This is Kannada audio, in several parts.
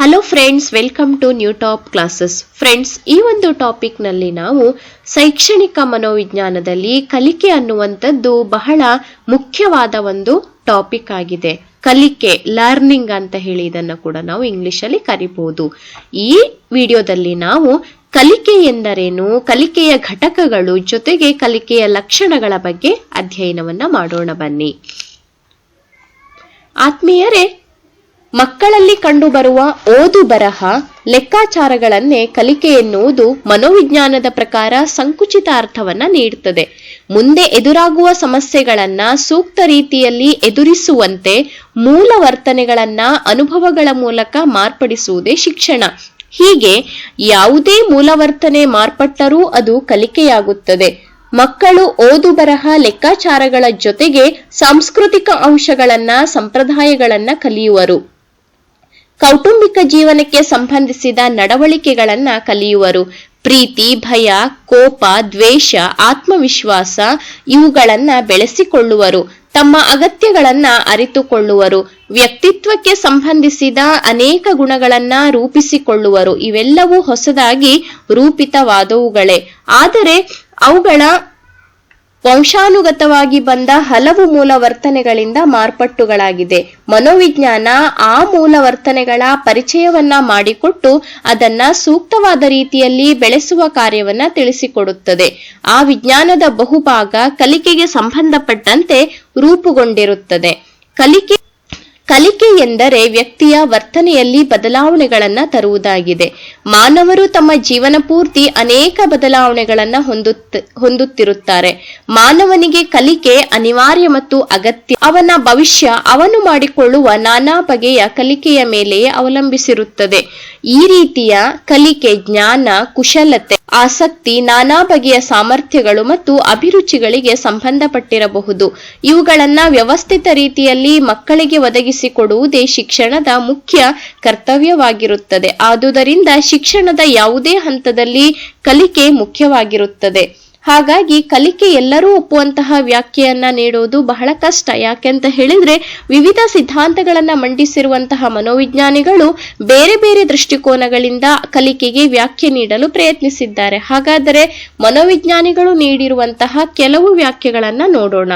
Hello friends welcome to new top classes friends ಈ ಒಂದು ಟಾಪಿಕ್ನಲ್ಲಿ ನಾವು ಶೈಕ್ಷಣಿಕ ಮನೋವಿಜ್ಞಾನದಲ್ಲಿ ಕಲಿಕೆ ಅನ್ನುವಂಥದ್ದು ಬಹಳ ಮುಖ್ಯವಾದ ಒಂದು ಟಾಪಿಕ್ ಆಗಿದೆ. ಕಲಿಕೆ ಲರ್ನಿಂಗ್ ಅಂತ ಹೇಳಿ ಇದನ್ನು ಕೂಡ ನಾವು ಇಂಗ್ಲಿಷಲ್ಲಿ ಕರಿಬಹುದು ಈ ವಿಡಿಯೋದಲ್ಲಿ ನಾವು ಕಲಿಕೆ ಎಂದರೇನು, ಕಲಿಕೆಯ ಘಟಕಗಳು ಜೊತೆಗೆ ಕಲಿಕೆಯ ಲಕ್ಷಣಗಳ ಬಗ್ಗೆ ಅಧ್ಯಯನವನ್ನ ಮಾಡೋಣ ಬನ್ನಿ. ಆತ್ಮೀಯರೇ ಮಕ್ಕಳಲ್ಲಿ ಕಂಡುಬರುವ ಓದು ಬರಹ, ಲೆಕ್ಕಾಚಾರಗಳನ್ನೇ ಕಲಿಕೆ ಎನ್ನುವುದು ಮನೋವಿಜ್ಞಾನದ ಪ್ರಕಾರ ಸಂಕುಚಿತ ಅರ್ಥವನ್ನ ನೀಡುತ್ತದೆ. ಮುಂದೆ ಎದುರಾಗುವ ಸಮಸ್ಯೆಗಳನ್ನ ಸೂಕ್ತ ರೀತಿಯಲ್ಲಿ ಎದುರಿಸುವಂತೆ ಮೂಲ ವರ್ತನೆಗಳನ್ನ ಅನುಭವಗಳ ಮೂಲಕ ಮಾರ್ಪಡಿಸುವುದೇ ಶಿಕ್ಷಣ. ಹೀಗೆ ಯಾವುದೇ ಮೂಲವರ್ತನೆ ಮಾರ್ಪಟ್ಟರೂ ಅದು ಕಲಿಕೆಯಾಗುತ್ತದೆ. ಮಕ್ಕಳು ಓದು ಬರಹ, ಲೆಕ್ಕಾಚಾರಗಳ ಜೊತೆಗೆ ಸಾಂಸ್ಕೃತಿಕ ಅಂಶಗಳನ್ನ, ಸಂಪ್ರದಾಯಗಳನ್ನ ಕಲಿಯುವರು. ಕೌಟುಂಬಿಕ ಜೀವನಕ್ಕೆ ಸಂಬಂಧಿಸಿದ ನಡವಳಿಕೆಗಳನ್ನ ಕಲಿಯುವರು. ಪ್ರೀತಿ, ಭಯ, ಕೋಪ, ದ್ವೇಷ, ಆತ್ಮವಿಶ್ವಾಸ ಇವುಗಳನ್ನ ಬೆಳೆಸಿಕೊಳ್ಳುವರು. ತಮ್ಮ ಅಗತ್ಯಗಳನ್ನ ಅರಿತುಕೊಳ್ಳುವರು. ವ್ಯಕ್ತಿತ್ವಕ್ಕೆ ಸಂಬಂಧಿಸಿದ ಅನೇಕ ಗುಣಗಳನ್ನ ರೂಪಿಸಿಕೊಳ್ಳುವರು. ಇವೆಲ್ಲವೂ ಹೊಸದಾಗಿ ರೂಪಿತವಾದವುಗಳೇ. ಆದರೆ ಅವುಗಳ ವಂಶಾನುಗತವಾಗಿ ಬಂದ ಹಲವು ಮೂಲ ವರ್ತನೆಗಳಿಂದ ಮಾರ್ಪಟ್ಟುಗಳಾಗಿದೆ. ಮನೋವಿಜ್ಞಾನ ಆ ಮೂಲ ವರ್ತನೆಗಳ ಪರಿಚಯವನ್ನ ಮಾಡಿಕೊಟ್ಟು ಅದನ್ನ ಸೂಕ್ತವಾದ ರೀತಿಯಲ್ಲಿ ಬೆಳೆಸುವ ಕಾರ್ಯವನ್ನ ತಿಳಿಸಿಕೊಡುತ್ತದೆ. ಆ ವಿಜ್ಞಾನದ ಬಹುಭಾಗ ಕಲಿಕೆಗೆ ಸಂಬಂಧಪಟ್ಟಂತೆ ರೂಪುಗೊಂಡಿರುತ್ತದೆ. ಕಲಿಕೆ ಕಲಿಕೆ ಎಂದರೆ ವ್ಯಕ್ತಿಯ ವರ್ತನೆಯಲ್ಲಿ ಬದಲಾವಣೆಗಳನ್ನು ತರುವುದಾಗಿದೆ. ಮಾನವರು ತಮ್ಮ ಜೀವನ ಪೂರ್ತಿ ಅನೇಕ ಬದಲಾವಣೆಗಳನ್ನ ಹೊಂದುತ್ತ ಹೊಂದುತ್ತಿರುತ್ತಾರೆ. ಮಾನವನಿಗೆ ಕಲಿಕೆ ಅನಿವಾರ್ಯ ಮತ್ತು ಅಗತ್ಯ. ಅವನ ಭವಿಷ್ಯ ಅವನು ಮಾಡಿಕೊಳ್ಳುವ ನಾನಾ ಬಗೆಯ ಕಲಿಕೆಯ ಮೇಲೆಯೇ ಅವಲಂಬಿಸಿರುತ್ತದೆ. ಈ ರೀತಿಯ ಕಲಿಕೆ ಜ್ಞಾನ, ಕುಶಲತೆ ಆಸಕ್ತಿ ನಾನಾ ಬಗೆಯ ಸಾಮರ್ಥ್ಯಗಳು ಮತ್ತು ಅಭಿರುಚಿಗಳಿಗೆ ಸಂಬಂಧಪಟ್ಟಿರಬಹುದು. ಇವುಗಳನ್ನ ವ್ಯವಸ್ಥಿತ ರೀತಿಯಲ್ಲಿ ಮಕ್ಕಳಿಗೆ ಒದಗಿಸಿಕೊಡುವುದೇ ಶಿಕ್ಷಣದ ಮುಖ್ಯ ಕರ್ತವ್ಯವಾಗಿರುತ್ತದೆ. ಆದುದರಿಂದ ಶಿಕ್ಷಣದ ಯಾವುದೇ ಹಂತದಲ್ಲಿ ಕಲಿಕೆ ಮುಖ್ಯವಾಗಿರುತ್ತದೆ. ಹಾಗಾಗಿ ಕಲಿಕೆ ಎಲ್ಲರೂ ಒಪ್ಪುವಂತಹ ವ್ಯಾಖ್ಯೆಯನ್ನ ನೀಡುವುದು ಬಹಳ ಕಷ್ಟ. ಯಾಕೆಂತ ಹೇಳಿದ್ರೆ ವಿವಿಧ ಸಿದ್ಧಾಂತಗಳನ್ನ ಮಂಡಿಸಿರುವಂತಹ ಮನೋವಿಜ್ಞಾನಿಗಳು ಬೇರೆ ಬೇರೆ ದೃಷ್ಟಿಕೋನಗಳಿಂದ ಕಲಿಕೆಗೆ ವ್ಯಾಖ್ಯೆ ನೀಡಲು ಪ್ರಯತ್ನಿಸಿದ್ದಾರೆ. ಹಾಗಾದರೆ ಮನೋವಿಜ್ಞಾನಿಗಳು ನೀಡಿರುವಂತಹ ಕೆಲವು ವ್ಯಾಖ್ಯೆಗಳನ್ನ ನೋಡೋಣ.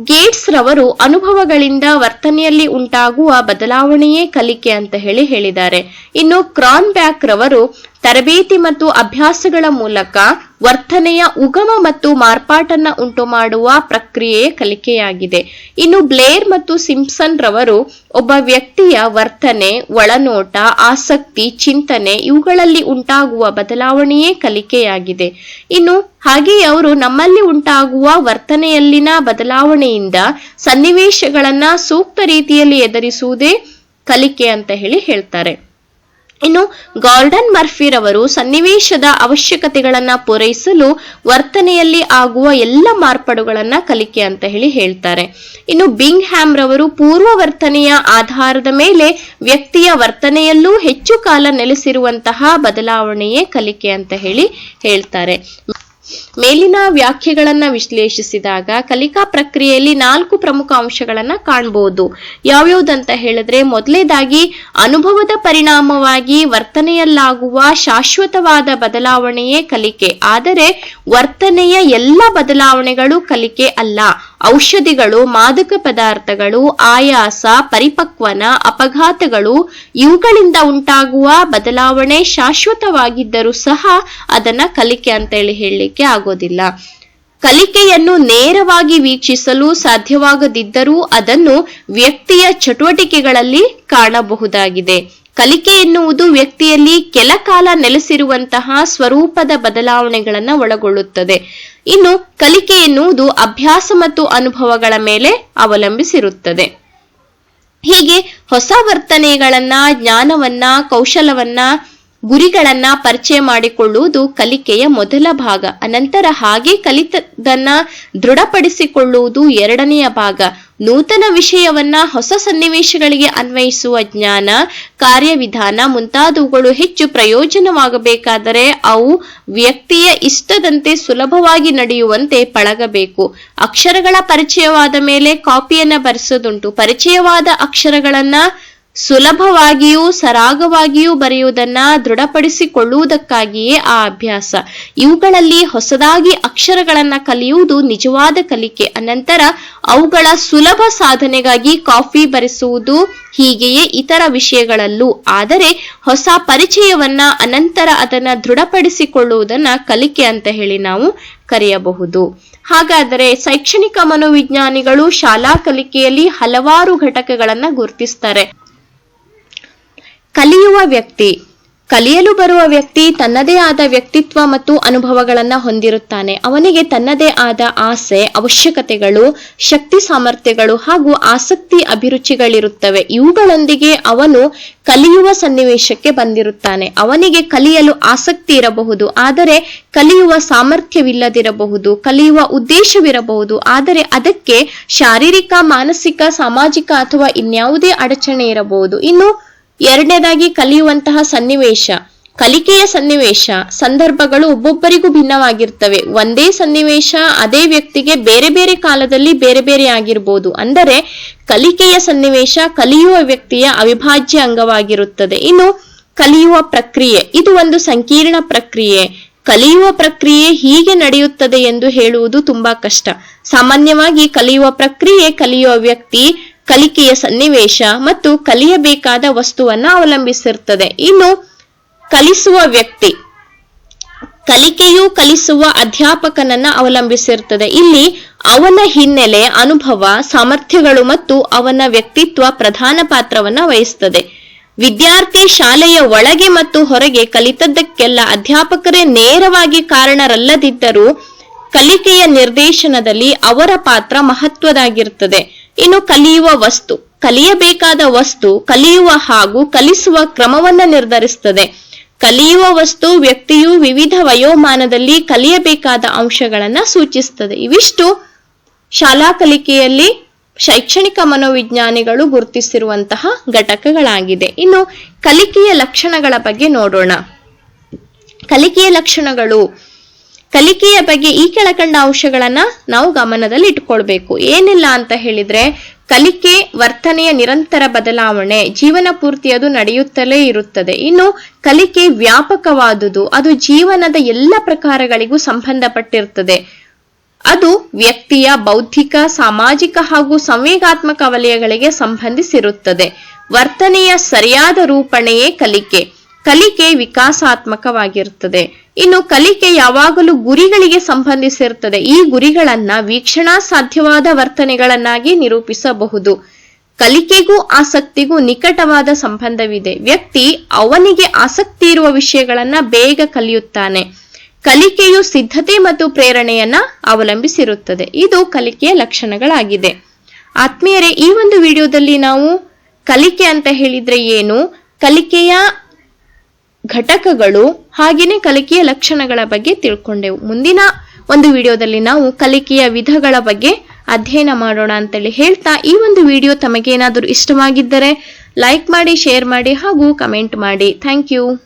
ಗೇಟ್ಸ್ ರವರು ಅನುಭವಗಳಿಂದ ವರ್ತನೆಯಲ್ಲಿ ಉಂಟಾಗುವ ಬದಲಾವಣೆಯೇ ಕಲಿಕೆ ಅಂತ ಹೇಳಿ ಹೇಳಿದ್ದಾರೆ. ಇನ್ನು ಕ್ರಾನ್ ಬ್ಯಾಕ್ ರವರು ತರಬೇತಿ ಮತ್ತು ಅಭ್ಯಾಸಗಳ ಮೂಲಕ ವರ್ತನೆಯ ಉಗಮ ಮತ್ತು ಮಾರ್ಪಾಟನ್ನ ಉಂಟು ಮಾಡುವ ಪ್ರಕ್ರಿಯೆ ಕಲಿಕೆಯಾಗಿದೆ. ಇನ್ನು ಬ್ಲೇರ್ ಮತ್ತು ಸಿಂಪ್ಸನ್ ರವರು ಒಬ್ಬ ವ್ಯಕ್ತಿಯ ವರ್ತನೆ, ಒಳನೋಟ, ಆಸಕ್ತಿ, ಚಿಂತನೆ ಇವುಗಳಲ್ಲಿ ಉಂಟಾಗುವ ಬದಲಾವಣೆಯೇ ಕಲಿಕೆಯಾಗಿದೆ. ಇನ್ನು ಹಾಗೆಯೇ ಅವರು ನಮ್ಮಲ್ಲಿ ಉಂಟಾಗುವ ವರ್ತನೆಯಲ್ಲಿನ ಬದಲಾವಣೆಯಿಂದ ಸನ್ನಿವೇಶಗಳನ್ನ ಸೂಕ್ತ ರೀತಿಯಲ್ಲಿ ಎದುರಿಸುವುದೇ ಕಲಿಕೆ ಅಂತ ಹೇಳಿ ಹೇಳ್ತಾರೆ. ಇನ್ನು ಗಾರ್ಡನ್ ಮರ್ಫಿರವರು ಸನ್ನಿವೇಶದ ಅವಶ್ಯಕತೆಗಳನ್ನ ಪೂರೈಸಲು ವರ್ತನೆಯಲ್ಲಿ ಆಗುವ ಎಲ್ಲ ಮಾರ್ಪಾಡುಗಳನ್ನ ಕಲಿಕೆ ಅಂತ ಹೇಳಿ ಹೇಳ್ತಾರೆ. ಇನ್ನು ಬಿಂಗ್ ಹ್ಯಾಮ್ ರವರು ಪೂರ್ವ ವರ್ತನೆಯ ಆಧಾರದ ಮೇಲೆ ವ್ಯಕ್ತಿಯ ವರ್ತನೆಯಲ್ಲೂ ಹೆಚ್ಚು ಕಾಲ ನೆಲೆಸಿರುವಂತಹ ಬದಲಾವಣೆಯೇ ಕಲಿಕೆ ಅಂತ ಹೇಳಿ ಹೇಳ್ತಾರೆ. ಮೇಲಿನ ವ್ಯಾಖ್ಯೆಗಳನ್ನ ವಿಶ್ಲೇಷಿಸಿದಾಗ ಕಲಿಕಾ ಪ್ರಕ್ರಿಯೆಯಲ್ಲಿ ನಾಲ್ಕು ಪ್ರಮುಖ ಅಂಶಗಳನ್ನ ಕಾಣಬಹುದು ಯಾವ್ಯಾವುದಂತ ಹೇಳಿದ್ರೆ ಮೊದಲೇದಾಗಿ ಅನುಭವದ ಪರಿಣಾಮವಾಗಿ ವರ್ತನೆಯಲ್ಲಾಗುವ ಶಾಶ್ವತವಾದ ಬದಲಾವಣೆಯೇ ಕಲಿಕೆ. ಆದರೆ ವರ್ತನೆಯ ಎಲ್ಲ ಬದಲಾವಣೆಗಳು ಕಲಿಕೆ ಅಲ್ಲ. ಔಷಧಿಗಳು, ಮಾದಕ ಪದಾರ್ಥಗಳು, ಆಯಾಸ, ಪರಿಪಕ್ವನ, ಅಪಘಾತಗಳು ಇವುಗಳಿಂದ ಉಂಟಾಗುವ ಬದಲಾವಣೆ ಶಾಶ್ವತವಾಗಿದ್ದರೂ ಸಹ ಅದನ್ನ ಕಲಿಕೆ ಅಂತ ಹೇಳಿ ಹೇಳಲಿಕ್ಕೆ ಆಗೋದಿಲ್ಲ. ಕಲಿಕೆಯನ್ನು ನೇರವಾಗಿ ವೀಕ್ಷಿಸಲು ಸಾಧ್ಯವಾಗದಿದ್ದರೂ ಅದನ್ನು ವ್ಯಕ್ತಿಯ ಚಟುವಟಿಕೆಗಳಲ್ಲಿ ಕಾಣಬಹುದಾಗಿದೆ. ಕಲಿಕೆ ಎನ್ನುವುದು ವ್ಯಕ್ತಿಯಲ್ಲಿ ಕೆಲ ಕಾಲ ನೆಲೆಸಿರುವಂತಹ ಸ್ವರೂಪದ ಬದಲಾವಣೆಗಳನ್ನು ಒಳಗೊಳ್ಳುತ್ತದೆ. ಇನ್ನು ಕಲಿಕೆ ಎನ್ನುವುದು ಅಭ್ಯಾಸ ಮತ್ತು ಅನುಭವಗಳ ಮೇಲೆ ಅವಲಂಬಿಸಿರುತ್ತದೆ. ಹೀಗೆ ಹೊಸ ವರ್ತನೆಗಳನ್ನ, ಜ್ಞಾನವನ್ನ, ಕೌಶಲವನ್ನ ಗುರಿಗಳನ್ನ ಪರಿಚಯ ಮಾಡಿಕೊಳ್ಳುವುದು ಕಲಿಕೆಯ ಮೊದಲ ಭಾಗ. ಅನಂತರ ಹಾಗೆ ಕಲಿತದನ್ನ ದೃಢಪಡಿಸಿಕೊಳ್ಳುವುದು ಎರಡನೆಯ ಭಾಗ. ನೂತನ ವಿಷಯವನ್ನ ಹೊಸ ಸನ್ನಿವೇಶಗಳಿಗೆ ಅನ್ವಯಿಸುವ ಜ್ಞಾನ, ಕಾರ್ಯವಿಧಾನ ಮುಂತಾದವುಗಳು ಹೆಚ್ಚು ಪ್ರಯೋಜನವಾಗಬೇಕಾದರೆ ಅವು ವ್ಯಕ್ತಿಯ ಇಷ್ಟದಂತೆ ಸುಲಭವಾಗಿ ನಡೆಯುವಂತೆ ಪಳಗಬೇಕು. ಅಕ್ಷರಗಳ ಪರಿಚಯವಾದ ಮೇಲೆ ಕಾಪಿಯನ್ನ ಬರೆಸೋದುಂಟು. ಪರಿಚಯವಾದ ಅಕ್ಷರಗಳನ್ನ ಸುಲಭವಾಗಿಯೂ ಸರಾಗವಾಗಿಯೂ ಬರೆಯುವುದನ್ನ ದೃಢಪಡಿಸಿಕೊಳ್ಳುವುದಕ್ಕಾಗಿಯೇ ಆ ಅಭ್ಯಾಸ. ಇವುಗಳಲ್ಲಿ ಹೊಸದಾಗಿ ಅಕ್ಷರಗಳನ್ನ ಕಲಿಯುವುದು ನಿಜವಾದ ಕಲಿಕೆ. ಅನಂತರ ಅವುಗಳ ಸುಲಭ ಸಾಧನೆಗಾಗಿ ಕಾಫಿ ಬರೆಸುವುದು ಹೀಗೆಯೇ ಇತರ ವಿಷಯಗಳಲ್ಲೂ. ಆದರೆ ಹೊಸ ಪರಿಚಯವನ್ನ ಅನಂತರ ಅದನ್ನ ದೃಢಪಡಿಸಿಕೊಳ್ಳುವುದನ್ನ ಕಲಿಕೆ ಅಂತ ಹೇಳಿ ನಾವು ಕರೆಯಬಹುದು. ಹಾಗಾದರೆ ಶೈಕ್ಷಣಿಕ ಮನೋವಿಜ್ಞಾನಿಗಳು ಶಾಲಾ ಕಲಿಕೆಯಲ್ಲಿ ಹಲವಾರು ಘಟಕಗಳನ್ನ ಗುರುತಿಸ್ತಾರೆ. ಕಲಿಯುವ ವ್ಯಕ್ತಿ, ಕಲಿಯಲು ಬರುವ ವ್ಯಕ್ತಿ ತನ್ನದೇ ಆದ ವ್ಯಕ್ತಿತ್ವ ಮತ್ತು ಅನುಭವಗಳನ್ನು ಹೊಂದಿರುತ್ತಾನೆ. ಅವನಿಗೆ ತನ್ನದೇ ಆದ ಆಸೆ, ಅವಶ್ಯಕತೆಗಳು, ಶಕ್ತಿ ಸಾಮರ್ಥ್ಯಗಳು ಹಾಗೂ ಆಸಕ್ತಿ ಅಭಿರುಚಿಗಳಿರುತ್ತವೆ. ಇವುಗಳೊಂದಿಗೆ ಅವನು ಕಲಿಯುವ ಸನ್ನಿವೇಶಕ್ಕೆ ಬಂದಿರುತ್ತಾನೆ. ಅವನಿಗೆ ಕಲಿಯಲು ಆಸಕ್ತಿ ಇರಬಹುದು, ಆದರೆ ಕಲಿಯುವ ಸಾಮರ್ಥ್ಯವಿಲ್ಲದಿರಬಹುದು, ಕಲಿಯುವ ಉದ್ದೇಶವಿರಬಹುದು, ಆದರೆ ಅದಕ್ಕೆ ಶಾರೀರಿಕ, ಮಾನಸಿಕ, ಸಾಮಾಜಿಕ ಅಥವಾ ಇನ್ಯಾವುದೇ ಅಡಚಣೆ ಇರಬಹುದು. ಇನ್ನು ಎರಡನೇದಾಗಿ ಕಲಿಯುವಂತಹ ಸನ್ನಿವೇಶ. ಕಲಿಕೆಯ ಸನ್ನಿವೇಶ. ಸಂದರ್ಭಗಳು ಒಬ್ಬೊಬ್ಬರಿಗೂ ಭಿನ್ನವಾಗಿರ್ತವೆ. ಒಂದೇ ಸನ್ನಿವೇಶ, ಅದೇ ವ್ಯಕ್ತಿಗೆ ಬೇರೆ ಬೇರೆ ಕಾಲದಲ್ಲಿ ಬೇರೆ ಬೇರೆ ಆಗಿರ್ಬೋದು. ಅಂದರೆ ಕಲಿಕೆಯ ಸನ್ನಿವೇಶ ಕಲಿಯುವ ವ್ಯಕ್ತಿಯ ಅವಿಭಾಜ್ಯ ಅಂಗವಾಗಿರುತ್ತದೆ. ಇನ್ನು ಕಲಿಯುವ ಪ್ರಕ್ರಿಯೆ. ಇದು ಒಂದು ಸಂಕೀರ್ಣ ಪ್ರಕ್ರಿಯೆ. ಕಲಿಯುವ ಪ್ರಕ್ರಿಯೆ ಹೀಗೆ ನಡೆಯುತ್ತದೆ ಎಂದು ಹೇಳುವುದು ತುಂಬಾ ಕಷ್ಟ. ಸಾಮಾನ್ಯವಾಗಿ ಕಲಿಯುವ ಪ್ರಕ್ರಿಯೆ ಕಲಿಯುವ ವ್ಯಕ್ತಿ ಕಲಿಕೆಯ ಸನ್ನಿವೇಶ ಮತ್ತು ಕಲಿಯಬೇಕಾದ ವಸ್ತುವನ್ನ ಅವಲಂಬಿಸಿರುತ್ತದೆ. ಇನ್ನು ಕಲಿಸುವ ವ್ಯಕ್ತಿ, ಕಲಿಕೆಯು ಕಲಿಸುವ ಅಧ್ಯಾಪಕನನ್ನ ಅವಲಂಬಿಸಿರುತ್ತದೆ. ಇಲ್ಲಿ ಅವನ ಹಿನ್ನೆಲೆ ಅನುಭವ, ಸಾಮರ್ಥ್ಯಗಳು ಮತ್ತು ಅವನ ವ್ಯಕ್ತಿತ್ವ ಪ್ರಧಾನ ಪಾತ್ರವನ್ನ ವಹಿಸುತ್ತದೆ. ವಿದ್ಯಾರ್ಥಿ ಶಾಲೆಯ ಒಳಗೆ ಮತ್ತು ಹೊರಗೆ ಕಲಿತದ್ದಕ್ಕೆಲ್ಲ ಅಧ್ಯಾಪಕರೇ ನೇರವಾಗಿ ಕಾರಣರಲ್ಲದಿದ್ದರೂ ಕಲಿಕೆಯ ನಿರ್ದೇಶನದಲ್ಲಿ ಅವರ ಪಾತ್ರ ಮಹತ್ವದಾಗಿರುತ್ತದೆ ಇನ್ನು ಕಲಿಯುವ ವಸ್ತು, ಕಲಿಯಬೇಕಾದ ವಸ್ತು, ಕಲಿಯುವ ಹಾಗೂ ಕಲಿಸುವ ಕ್ರಮವನ್ನ ನಿರ್ಧರಿಸುತ್ತದೆ ಕಲಿಯುವ ವಸ್ತು ವ್ಯಕ್ತಿಯು ವಿವಿಧ ವಯೋಮಾನದಲ್ಲಿ ಕಲಿಯಬೇಕಾದ ಅಂಶಗಳನ್ನ ಸೂಚಿಸುತ್ತದೆ ಇವಿಷ್ಟು ಶಾಲಾ ಕಲಿಕೆಯಲ್ಲಿ ಶೈಕ್ಷಣಿಕ ಮನೋವಿಜ್ಞಾನಿಗಳು ಗುರುತಿಸಿರುವಂತಹ ಘಟಕಗಳಾಗಿದೆ. ಇನ್ನು ಕಲಿಕೆಯ ಲಕ್ಷಣಗಳ ಬಗ್ಗೆ ನೋಡೋಣ. ಕಲಿಕೆಯ ಲಕ್ಷಣಗಳು ಕಲಿಕೆಯ ಬಗ್ಗೆ ಈ ಕೆಳಕಂಡ ಅಂಶಗಳನ್ನ ನಾವು ಗಮನದಲ್ಲಿ ಇಟ್ಕೊಳ್ಬೇಕು ಏನಿಲ್ಲ ಅಂತ ಹೇಳಿದ್ರೆ, ಕಲಿಕೆ ವರ್ತನೆಯ ನಿರಂತರ ಬದಲಾವಣೆ, ಜೀವನ ಪೂರ್ತಿ ಅದು ನಡೆಯುತ್ತಲೇ ಇರುತ್ತದೆ. ಇನ್ನು ಕಲಿಕೆ ವ್ಯಾಪಕವಾದುದು, ಅದು ಜೀವನದ ಎಲ್ಲ ಪ್ರಕಾರಗಳಿಗೂ ಸಂಬಂಧಪಟ್ಟಿರ್ತದೆ. ಅದು ವ್ಯಕ್ತಿಯ ಬೌದ್ಧಿಕ, ಸಾಮಾಜಿಕ ಹಾಗೂ ಸಂವೇಗಾತ್ಮಕ ವಲಯಗಳಿಗೆ ಸಂಬಂಧಿಸಿರುತ್ತದೆ. ವರ್ತನೆಯ ಸರಿಯಾದ ರೂಪಣೆಯೇ ಕಲಿಕೆ. ಕಲಿಕೆ ವಿಕಾಸಾತ್ಮಕವಾಗಿರುತ್ತದೆ ಇನ್ನು ಕಲಿಕೆ ಯಾವಾಗಲೂ ಗುರಿಗಳಿಗೆ ಸಂಬಂಧಿಸಿರುತ್ತದೆ. ಈ ಗುರಿಗಳನ್ನ ವೀಕ್ಷಣಾ ಸಾಧ್ಯವಾದ ವರ್ತನೆಗಳನ್ನಾಗಿ ನಿರೂಪಿಸಬಹುದು. ಕಲಿಕೆಗೂ ಆಸಕ್ತಿಗೂ ನಿಕಟವಾದ ಸಂಬಂಧವಿದೆ. ವ್ಯಕ್ತಿ ಅವನಿಗೆ ಆಸಕ್ತಿ ಇರುವ ವಿಷಯಗಳನ್ನ ಬೇಗ ಕಲಿಯುತ್ತಾನೆ. ಕಲಿಕೆಯು ಸಿದ್ಧತೆ ಮತ್ತು ಪ್ರೇರಣೆಯನ್ನ ಅವಲಂಬಿಸಿರುತ್ತದೆ. ಇದು ಕಲಿಕೆಯ ಲಕ್ಷಣಗಳಾಗಿದೆ. ಆತ್ಮೀಯರೇ, ಈ ಒಂದು ವಿಡಿಯೋದಲ್ಲಿ ನಾವು ಕಲಿಕೆ ಅಂತ ಹೇಳಿದ್ರೆ ಏನು? ಕಲಿಕೆಯ ಘಟಕಗಳು ಹಾಗೆಯೇ ಕಲಿಕೆಯ ಲಕ್ಷಣಗಳ ಬಗ್ಗೆ ತಿಳ್ಕೊಂಡೆವು. ಮುಂದಿನ ಒಂದು ವಿಡಿಯೋದಲ್ಲಿ ನಾವು ಕಲಿಕೆಯ ವಿಧಗಳ ಬಗ್ಗೆ ಅಧ್ಯಯನ ಮಾಡೋಣ ಅಂತೇಳಿ ಹೇಳ್ತಾ, ಈ ಒಂದು ವಿಡಿಯೋ ತಮಗೇನಾದರೂ ಇಷ್ಟವಾಗಿದ್ದರೆ ಲೈಕ್ ಮಾಡಿ, ಶೇರ್ ಮಾಡಿ ಹಾಗೂ ಕಮೆಂಟ್ ಮಾಡಿ. Thank you.